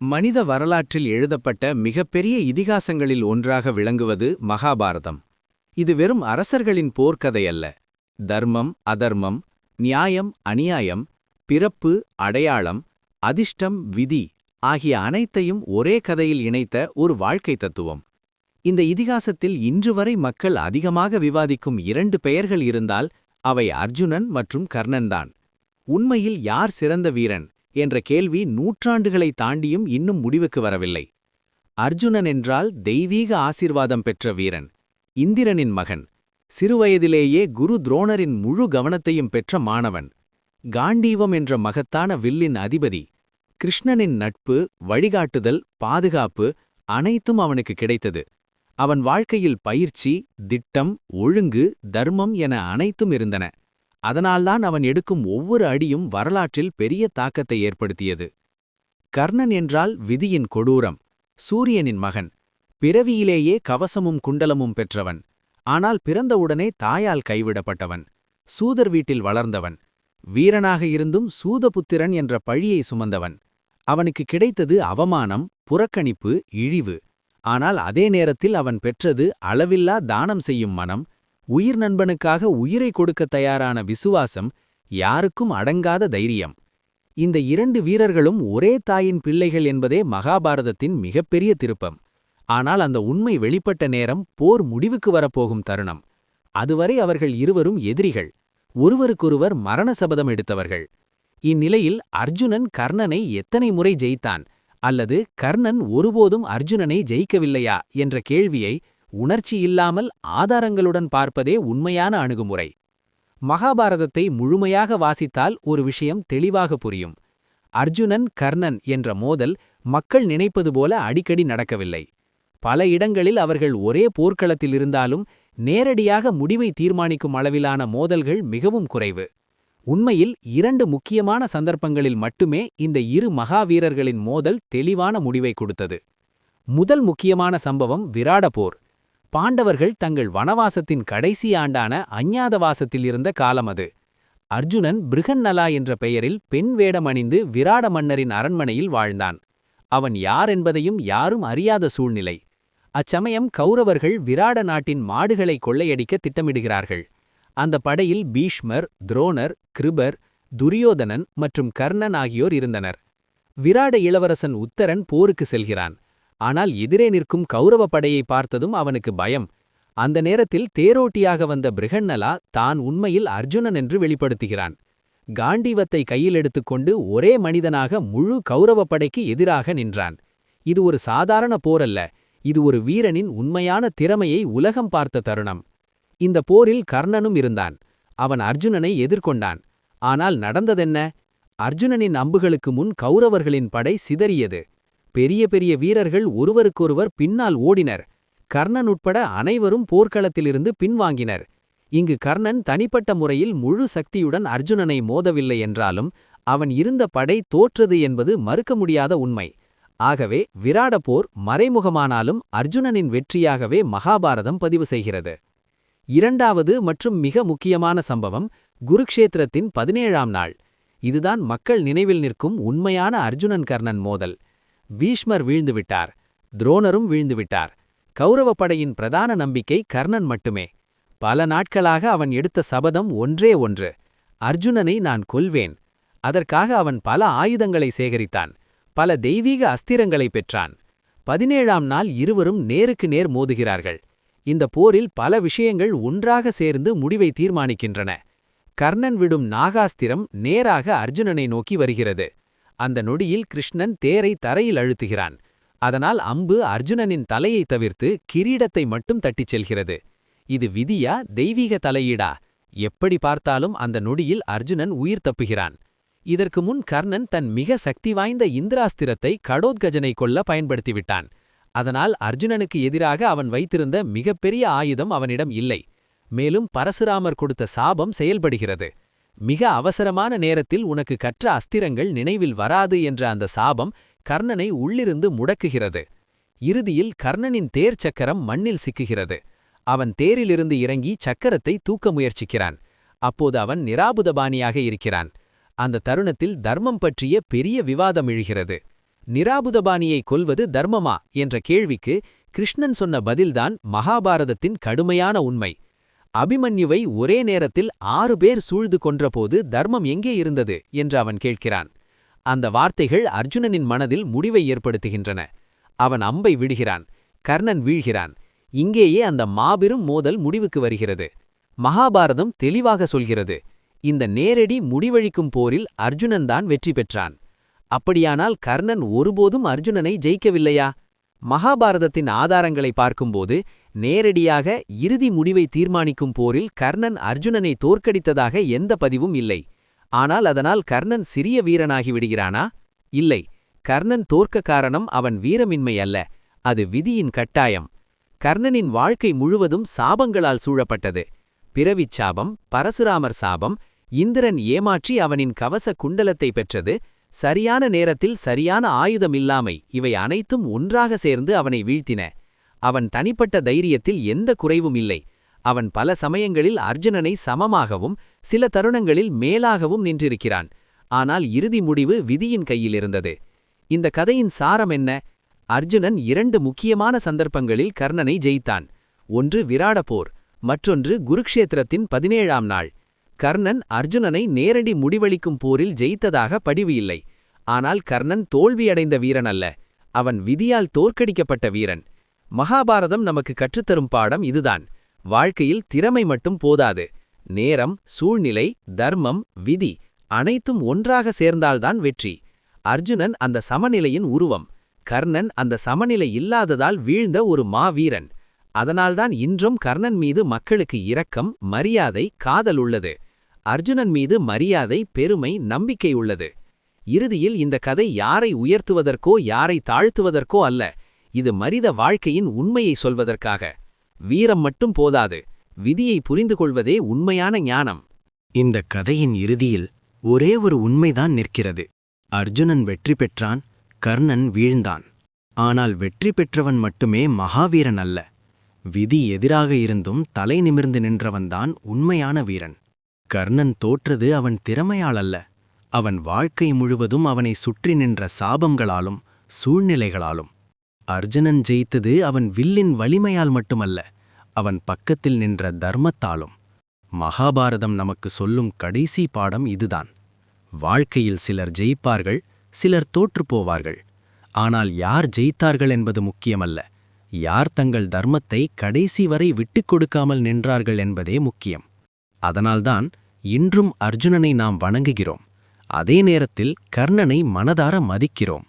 மனித வரலாற்றில் எழுதப்பட்ட மிகப்பெரிய இதிகாசங்களில் ஒன்றாக விளங்குவது மகாபாரதம். இது வெறும் அரசர்களின் போர்க்கதையல்ல. தர்மம் அதர்மம் நியாயம் அநியாயம் பிறப்பு அடையாளம் அதிர்ஷ்டம் விதி ஆகிய அனைத்தையும் ஒரே கதையில் இணைத்த ஒரு வாழ்க்கை தத்துவம். இந்த இதிகாசத்தில் இன்று வரை மக்கள் அதிகமாக விவாதிக்கும் இரண்டு பெயர்கள் இருந்தால் அவை அர்ஜுனன் மற்றும் கர்ணன்தான் உண்மையில் யார் சிறந்த வீரன்? என்ற கேள்வி நூற்றாண்டுகளை தாண்டியும் இன்னும் முடிவுக்கு வரவில்லை. அர்ஜுனன் என்றால் தெய்வீக ஆசீர்வாதம் பெற்ற வீரன் இந்திரனின் மகன் சிறுவயதிலேயே குரு துரோணரின் முழு கவனத்தையும் பெற்ற மாணவன் காண்டீவம் என்ற மகத்தான வில்லின் அதிபதி கிருஷ்ணனின் நட்பு வழிகாட்டுதல் பாதுகாப்பு அனைத்தும் அவனுக்கு கிடைத்தது. அவன் வாழ்க்கையில் பயிற்சி திட்டம் ஒழுங்கு தர்மம் என அனைத்தும் இருந்தன. அதனால்தான் அவன் எடுக்கும் ஒவ்வொரு அடியும் வரலாற்றில் பெரிய தாக்கத்தை ஏற்படுத்தியது. கர்ணன் என்றால் விதியின் கொடூரம் சூரியனின் மகன். பிறவியிலேயே கவசமும் குண்டலமும் பெற்றவன். ஆனால் பிறந்தவுடனே தாயால் கைவிடப்பட்டவன். சூதர் வீட்டில் வளர்ந்தவன். வீரனாக இருந்தும் சூதபுத்திரன் என்ற பழியை சுமந்தவன். அவனுக்கு கிடைத்தது அவமானம் புறக்கணிப்பு இழிவு. ஆனால் அதே நேரத்தில் அவன் பெற்றது அளவில்லா தானம் செய்யும் மனம் உயிர் நண்பனுக்காக உயிரை கொடுக்க தயாரான விசுவாசம் யாருக்கும் அடங்காத தைரியம். இந்த இரண்டு வீரர்களும் ஒரே தாயின் பிள்ளைகள் என்பதே மகாபாரதத்தின் மிகப்பெரிய திருப்பம். ஆனால் அந்த உண்மை வெளிப்பட்ட நேரம் போர் முடிவுக்கு வரப்போகும் தருணம். அதுவரை அவர்கள் இருவரும் எதிரிகள். ஒருவருக்கொருவர் மரண சபதம் எடுத்தவர்கள். இந்நிலையில் அர்ஜுனன் கர்ணனை எத்தனை முறை ஜெயித்தான் அல்லது கர்ணன் ஒருபோதும் அர்ஜுனனை ஜெயிக்கவில்லையா என்ற கேள்வியை உணர்ச்சி இல்லாமல் ஆதாரங்களுடன் பார்ப்பதே உண்மையான அணுகுமுறை. மகாபாரதத்தை முழுமையாக வாசித்தால் ஒரு விஷயம் தெளிவாக புரியும். அர்ஜுனன் கர்ணன் என்ற மோதல் மக்கள் நினைப்பது போல அடிக்கடி நடக்கவில்லை. பல இடங்களில் அவர்கள் ஒரே போர்க்களத்தில் இருந்தாலும் நேரடியாக முடிவை தீர்மானிக்கும் அளவிலான மோதல்கள் மிகவும் குறைவு. உண்மையில் இரண்டு முக்கியமான சந்தர்ப்பங்களில் மட்டுமே இந்த இரு மகாவீரர்களின் மோதல் தெளிவான முடிவை கொடுத்தது. முதல் முக்கியமான சம்பவம் விராட போர். பாண்டவர்கள் தங்கள் வனவாசத்தின் கடைசி ஆண்டான அஞ்ஞாதவாசத்தில் இருந்த காலம் அது. அர்ஜுனன் பிருகன்னலா என்ற பெயரில் பெண் வேடமணிந்து விராட மன்னரின் அரண்மனையில் வாழ்ந்தான். அவன் யார் என்பதையும் யாரும் அறியாத சூழ்நிலை. அச்சமயம் கௌரவர்கள் விராட நாட்டின் மாடுகளை கொள்ளையடிக்க திட்டமிடுகிறார்கள். அந்த படையில் பீஷ்மர் துரோணர் கிருபர் துரியோதனன் மற்றும் கர்ணன் ஆகியோர் இருந்தனர். விராட இளவரசன் உத்தரன் போருக்கு செல்கிறான். ஆனால் எதிரே நிற்கும் கௌரவ படையை பார்த்ததும் அவனுக்கு பயம். அந்த நேரத்தில் தேரோட்டியாக வந்த பிருகன்னலா தான் உண்மையில் அர்ஜுனன் என்று வெளிப்படுத்துகிறான். காண்டீவத்தை கையில் எடுத்துக்கொண்டு ஒரே மனிதனாக முழு கௌரவ படைக்கு எதிராக நின்றான். இது ஒரு சாதாரண போரல்ல இது ஒரு வீரனின் உண்மையான திறமையை உலகம் பார்த்த தருணம். இந்த போரில் கர்ணனும் இருந்தான் அவன் அர்ஜுனனை எதிர்கொண்டான். ஆனால் நடந்ததென்ன? அர்ஜுனனின் அம்புகளுக்கு முன் கௌரவர்களின் படை சிதறியது. பெரிய பெரிய வீரர்கள் ஒருவருக்கொருவர் பின்னால் ஓடினர். கர்ணன் உட்பட அனைவரும் போர்க்களத்திலிருந்து பின்வாங்கினர். இங்கு கர்ணன் தனிப்பட்ட முறையில் முழு சக்தியுடன் அர்ஜுனனை மோதவில்லை என்றாலும் அவன் இருந்த படை தோற்றது என்பது மறுக்க முடியாத உண்மை. ஆகவே விராட போர் மறைமுகமானாலும் அர்ஜுனனின் வெற்றியாகவே மகாபாரதம் பதிவு செய்கிறது. இரண்டாவது மற்றும் மிக முக்கியமான சம்பவம் குருக்ஷேத்திரத்தின் பதினேழாம் நாள். இதுதான் மக்கள் நினைவில் நிற்கும் உண்மையான அர்ஜுனன் கர்ணன் மோதல். பீஷ்மர் வீழ்ந்துவிட்டார் துரோணரும் வீழ்ந்துவிட்டார். கௌரவ படையின் பிரதான நம்பிக்கை கர்ணன் மட்டுமே. பல நாட்களாக அவன் எடுத்த சபதம் ஒன்றே ஒன்று. அர்ஜுனனை நான் கொல்வேன். அதற்காக அவன் பல ஆயுதங்களை சேகரித்தான். பல தெய்வீக அஸ்திரங்களை பெற்றான். பதினேழாம் நாள் இருவரும் நேருக்கு நேர் மோதுகிறார்கள். இந்த போரில் பல விஷயங்கள் ஒன்றாக சேர்ந்து முடிவை தீர்மானிக்கின்றன. கர்ணன் விடும் நாகாஸ்திரம் நேராக அர்ஜுனனை நோக்கி வருகிறது. அந்த நொடியில் கிருஷ்ணன் தேரை தரையில் அழுத்துகிறான். அதனால் அம்பு அர்ஜுனனின் தலையை தவிர்த்து கிரீடத்தை மட்டும் தட்டிச் செல்கிறது. இது விதியா தெய்வீக தலையீடா? எப்படி பார்த்தாலும் அந்த நொடியில் அர்ஜுனன் உயிர் தப்புகிறான். இதற்கு முன் கர்ணன் தன் மிக சக்தி வாய்ந்த இந்திராஸ்திரத்தை கடோத்கஜனை கொல்ல பயன்படுத்திவிட்டான். அதனால் அர்ஜுனனுக்கு எதிராக அவன் வைத்திருந்த மிகப்பெரிய ஆயுதம் அவனிடம் இல்லை. மேலும் பரசுராமர் கொடுத்த சாபம் செயல்படுகிறது. மிக அவசரமான நேரத்தில் உனக்கு கற்ற அஸ்திரங்கள் நினைவில் வராது என்ற அந்த சாபம் கர்ணனை உள்ளிருந்து முடக்குகிறது. இறுதியில் கர்ணனின் தேர் சக்கரம் மண்ணில் சிக்குகிறது. அவன் தேரிலிருந்து இறங்கி சக்கரத்தை தூக்க முயற்சிக்கிறான். அப்போது அவன் நிராபுதபாணியாக இருக்கிறான். அந்த தருணத்தில் தர்மம் பற்றிய பெரிய விவாதம் எழுகிறது. நிராபுதபாணியை கொல்வது தர்மமா? என்ற கேள்விக்கு கிருஷ்ணன் சொன்ன பதில்தான் மகாபாரதத்தின் கடுமையான உண்மை. அபிமன்யுவை ஒரே நேரத்தில் ஆறு பேர் சூழ்ந்து கொன்றபோது தர்மம் எங்கே இருந்தது? என்று அவன் கேட்கிறான். அந்த வார்த்தைகள் அர்ஜுனனின் மனதில் முடிவை ஏற்படுத்துகின்றன. அவன் அம்பை விடுகிறான். கர்ணன் வீழ்கிறான். இங்கேயே அந்த மாபெரும் மோதல் முடிவுக்கு வருகிறது. மகாபாரதம் தெளிவாக சொல்கிறது. இந்த நேரடி முடிவழிக்கும் போரில் அர்ஜுனன்தான் வெற்றி பெற்றான். அப்படியானால் கர்ணன் ஒருபோதும் அர்ஜுனனை ஜெயிக்கவில்லையா? மகாபாரதத்தின் ஆதாரங்களை பார்க்கும்போது நேரடியாக இறுதி முடிவை தீர்மானிக்கும் போரில் கர்ணன் அர்ஜுனனை தோற்கடித்ததாக எந்த பதிவும் இல்லை. ஆனால் அதனால் கர்ணன் சிறிய வீரனாகி விடுகிறானா? இல்லை. கர்ணன் தோற்க காரணம் அவன் வீரமின்மை அல்ல. அது விதியின் கட்டாயம். கர்ணனின் வாழ்க்கை முழுவதும் சாபங்களால் சூழப்பட்டது. பிறவிச் சாபம் பரசுராமர் சாபம் இந்திரன் ஏமாற்றி அவனின் கவச குண்டலத்தை பெற்றது. சரியான நேரத்தில் சரியான ஆயுதம் இல்லாமை இவை அனைத்தும் ஒன்றாக சேர்ந்து அவனை வீழ்த்தின. அவன் தனிப்பட்ட தைரியத்தில் எந்த குறைவும் இல்லை. அவன் பல சமயங்களில் அர்ஜுனனை சமமாகவும் சில தருணங்களில் மேலாகவும் நின்றிருக்கிறான். ஆனால் இறுதி முடிவு விதியின் கையில் இருந்தது. இந்த கதையின் சாரம் என்ன? அர்ஜுனன் இரண்டு முக்கியமான சந்தர்ப்பங்களில் கர்ணனை ஜெயித்தான். ஒன்று விராட போர் மற்றொன்று குருக்ஷேத்திரத்தின் பதினேழாம் நாள். கர்ணன் அர்ஜுனனை நேரடி முடிவளிக்கும் போரில் ஜெயித்ததாக படிவு இல்லை. ஆனால் கர்ணன் தோல்வியடைந்த வீரன் அல்ல. அவன் விதியால் தோற்கடிக்கப்பட்ட வீரன். மகாபாரதம் நமக்கு கற்றுத்தரும் பாடம் இதுதான். வாழ்க்கையில் திறமை மட்டும் போதாது. நேரம் சூழ்நிலை தர்மம் விதி அனைத்தும் ஒன்றாக சேர்ந்தால்தான் வெற்றி. அர்ஜுனன் அந்த சமநிலையின் உருவம். கர்ணன் அந்த சமநிலை இல்லாததால் வீழ்ந்த ஒரு மாவீரன். அதனால்தான் இன்றும் கர்ணன் மீது மக்களுக்கு இரக்கம் மரியாதை காதல் உள்ளது. அர்ஜுனன் மீது மரியாதை பெருமை நம்பிக்கை உள்ளது. இறுதியில் இந்த கதை யாரை உயர்த்துவதற்கோ யாரை தாழ்த்துவதற்கோ அல்ல. இது மனித வாழ்க்கையின் உண்மையை சொல்வதற்காக. வீரம் மட்டும் போதாது விதியை புரிந்து கொள்வதே உண்மையான ஞானம். இந்த கதையின் இறுதியில் ஒரே ஒரு உண்மைதான் நிற்கிறது. அர்ஜுனன் வெற்றி பெற்றான் கர்ணன் வீழ்ந்தான். ஆனால் வெற்றி பெற்றவன் மட்டுமே மகாவீரன் அல்ல. விதி எதிராக இருந்தும் தலை நிமிர்ந்து நின்றவன்தான் உண்மையான வீரன். கர்ணன் தோற்றது அவன் திறமையால் அல்ல. அவன் வாழ்க்கை முழுவதும் அவனை சுற்றி நின்ற சாபங்களாலும் சூழ்நிலைகளாலும். அர்ஜுனன் ஜெயித்தது அவன் வில்லின் வலிமையால் மட்டுமல்ல அவன் பக்கத்தில் நின்ற தர்மத்தாலும். மகாபாரதம் நமக்கு சொல்லும் கடைசி பாடம் இதுதான். வாழ்க்கையில் சிலர் ஜெயிப்பார்கள் சிலர் தோற்றுப்போவார்கள் ஆனால் யார் ஜெயித்தார்கள் என்பது முக்கியமல்ல. யார் தங்கள் தர்மத்தை கடைசி வரை விட்டுக் கொடுக்காமல் நின்றார்கள் என்பதே முக்கியம். அதனால்தான் இன்றும் அர்ஜுனனை நாம் வணங்குகிறோம். அதே நேரத்தில் கர்ணனை மனதார மதிக்கிறோம்.